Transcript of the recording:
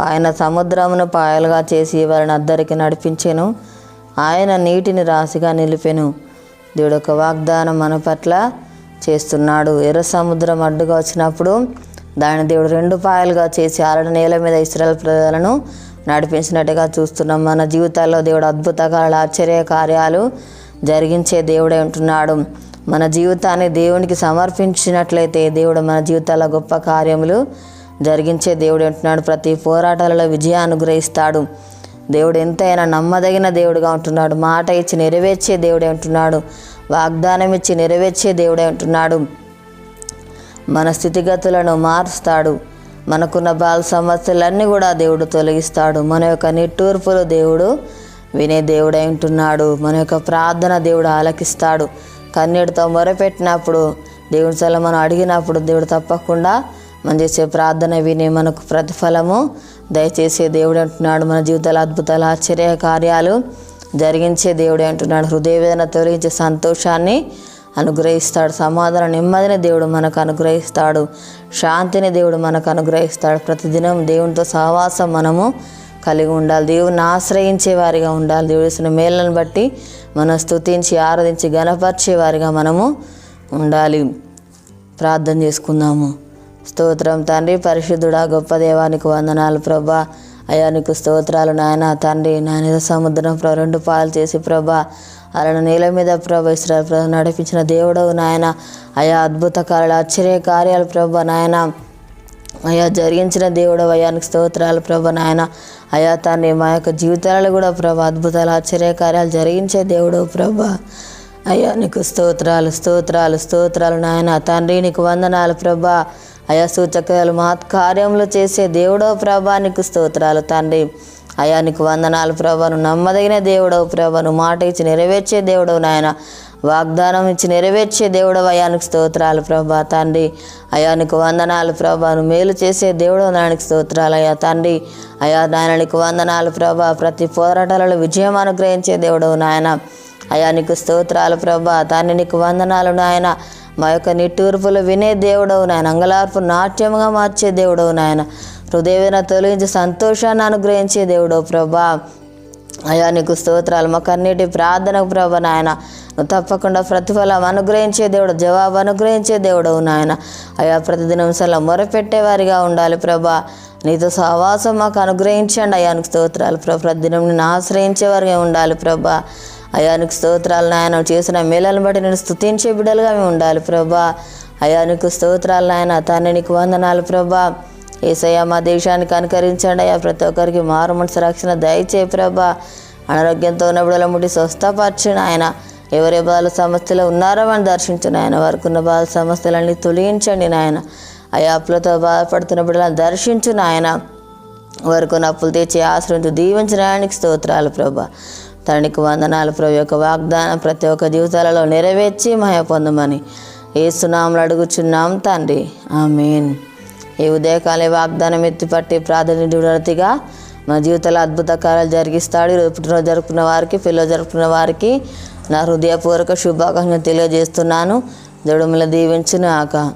ఆయన సముద్రమును పాయలుగా చేసి వారిని అద్దరికి నడిపించెను. ఆయన నీటిని రాశిగా నిలిపెను. దేవుడు ఒక వాగ్దానం మన పట్ల చేస్తున్నాడు. ఎర్ర సముద్రం అడ్డుగా వచ్చినప్పుడు దాని దేవుడు రెండు పాయలుగా చేసి ఆరడ నేల మీద ఇస్రాయల్ ప్రజలను నడిపించినట్టుగా చూస్తున్నాం. మన జీవితాల్లో దేవుడు అద్భుతకాల ఆశ్చర్య కార్యాలు జరిగించే దేవుడే ఉంటున్నాడు. మన జీవితాన్ని దేవునికి సమర్పించినట్లయితే దేవుడు మన జీవితాల గొప్ప కార్యములు జరిగించే దేవుడు అంటున్నాడు ప్రతి పోరాటాలలో విజయం అనుగ్రహిస్తాడు. దేవుడు ఎంతైనా నమ్మదగిన దేవుడుగా ఉంటున్నాడు. మాట ఇచ్చి నెరవేర్చే దేవుడే ఉంటున్నాడు. వాగ్దానం ఇచ్చి నెరవేర్చే దేవుడే ఉంటున్నాడు. మన స్థితిగతులను మారుస్తాడు. మనకున్న బాల సమస్యలన్నీ కూడా దేవుడు తొలగిస్తాడు. మన యొక్క నిట్టూర్పులు దేవుడు వినే దేవుడై ఉంటున్నాడు. మన యొక్క ప్రార్థన దేవుడు ఆలకిస్తాడు. కన్నీటితో మొరపెట్టినప్పుడు దేవుని సెల మనం అడిగినప్పుడు దేవుడు తప్పకుండా మనం చేసే ప్రార్థన విని మనకు ప్రతిఫలము. దయచేసే దేవుడు అంటున్నాడు మన జీవితాల అద్భుతాలు ఆశ్చర్య కార్యాలు జరిగించే దేవుడే అంటున్నాడు. హృదయవేదన తొలగించే సంతోషాన్ని అనుగ్రహిస్తాడు. సమాధానం నెమ్మదిని దేవుడు మనకు అనుగ్రహిస్తాడు. శాంతిని దేవుడు మనకు అనుగ్రహిస్తాడు. ప్రతిదినం దేవునితో సహవాసం మనము కలిగి ఉండాలి. దేవుని ఆశ్రయించే వారిగా ఉండాలి. దేవుడు చేసిన మేళ్ళను బట్టి మనం స్థుతించి ఆరాధించి గణపరిచే వారిగా మనము ఉండాలి. ప్రార్థన చేసుకుందాము. స్తోత్రం తండ్రి పరిశుద్ధుడా గొప్ప దేవానికి వందనాలు ప్రభా. అయ్యా నీకు స్తోత్రాలు నాయన. తండ్రి నాయన సముద్రం రెండు పాలు చేసి ప్రభా. అలా నేల మీద ప్రభ ఇస్రాయల్ నడిపించిన దేవుడవు నాయన. అయా అద్భుత కార్యాలు ఆశ్చర్య కార్యాలు ప్రభ నాయన. అయా జరిగించిన దేవుడు అయానికి స్తోత్రాలు ప్రభ నాయన. అయా తండ్రి మా యొక్క జీవితాలలో కూడా ప్రభ అద్భుతాలు ఆశ్చర్య కార్యాలు జరిగించే దేవుడు ప్రభ. అయ్యా నీకు స్తోత్రాలు స్తోత్రాలు స్తోత్రాలు నాయన. తండ్రి నీకు వందనాలు ప్రభా. అయా సూచకాలు కార్యంలో చేసే దేవుడో ప్రభా నీకు స్తోత్రాలు తండ్రి. అయా నీకు వందనాలు ప్రభను నమ్మదగిన దేవుడవు ప్రభను మాట ఇచ్చి నెరవేర్చే దేవుడవు నాయన. వాగ్దానం ఇచ్చి నెరవేర్చే దేవుడవు అయానికి స్తోత్రాలు ప్రభా తండ్రి. అయానికి వందనాలు ప్రభాను మేలు చేసే దేవుడు నాయనకి స్తోత్రాలు అయ్యా తండ్రి. అయా నాయననికి వందనాలు ప్రభా. ప్రతి పోరాటాలలో విజయం అనుగ్రహించే దేవుడవు నాయన. అయా నీకు స్తోత్రాలు ప్రభా. తాన్ని నీకు వందనాలు నాయన. మా యొక్క నిట్టూర్పులు వినే దేవుడవు నాయన. అంగలార్పు నాట్యముగా మార్చే దేవుడవు నాయన. హృదయవేన తొలగించి సంతోషాన్ని అనుగ్రహించే దేవుడవు ప్రభా. అయ్యా నీకు స్తోత్రాలు మా కన్నీటి ప్రార్థనకు ప్రభ నాయన. నువ్వు తప్పకుండా ప్రతిఫలం అనుగ్రహించే దేవుడు జవాబు అనుగ్రహించే దేవుడవు నాయన. అయ్యా ప్రతిదినం సలా మొరపెట్టేవారిగా ఉండాలి ప్రభా. నీతో సహవాసం మాకు అనుగ్రహించండి అయ్యానికి స్తోత్రాలు ప్రభ. ప్రతిదినం నేను ఆశ్రయించేవారిగా ఉండాలి ప్రభా. అయానికి స్తోత్రాలు నాయన. చేసిన మేళలను బట్టి నేను స్థుతించే బిడ్డలుగా మేము ఉండాలి ప్రభా. అయానికి స్తోత్రాలు నాయన. తాను నీకు వందనాలు ప్రభా. ఏసయ్య మా దేశానికి అనుకరించండి అయ్యా. ప్రతి ఒక్కరికి మారు మనసు రక్షణ దయచే ప్రభా. అనారోగ్యంతో ఉన్న బిడ్డల ముట్టి స్వస్థపరచిన ఆయన ఎవరే బాల సమస్యలు ఉన్నారో అని దర్శించిన ఆయన వారికి ఉన్న బాల సమస్యలన్నీ తొలగించండి నాయన. అయ్యా అప్పులతో బాధపడుతున్న బిడ్డలను దర్శించు నాయన. వారికి ఉన్న అప్పులు తెచ్చి ఆశ్రయించు దీవించడానికి స్తోత్రాలు ప్రభా. తండ్రికి వందనాలు ప్రభు యొక్క వాగ్దానం ప్రతి ఒక్క జీవితాలలో నెరవేర్చి మహ పొందమని ఏసునాములు అడుగుచున్నాం తండ్రి. ఆమెన్. ఈ ఉదయకాలే వాగ్దానం ఎత్తిపట్టి ప్రాధాన్యతగా మా జీవితంలో అద్భుత కార్యాలు జరిగిస్తాడు. ఈరోజు పుట్టినరోజు జరుపుకున్న వారికి పిల్లలు జరుపుకున్న వారికి నా హృదయపూర్వక శుభాకాంక్షలు తెలియజేస్తున్నాను. దేవుడు మిమ్మల్ని దీవించిన ఆక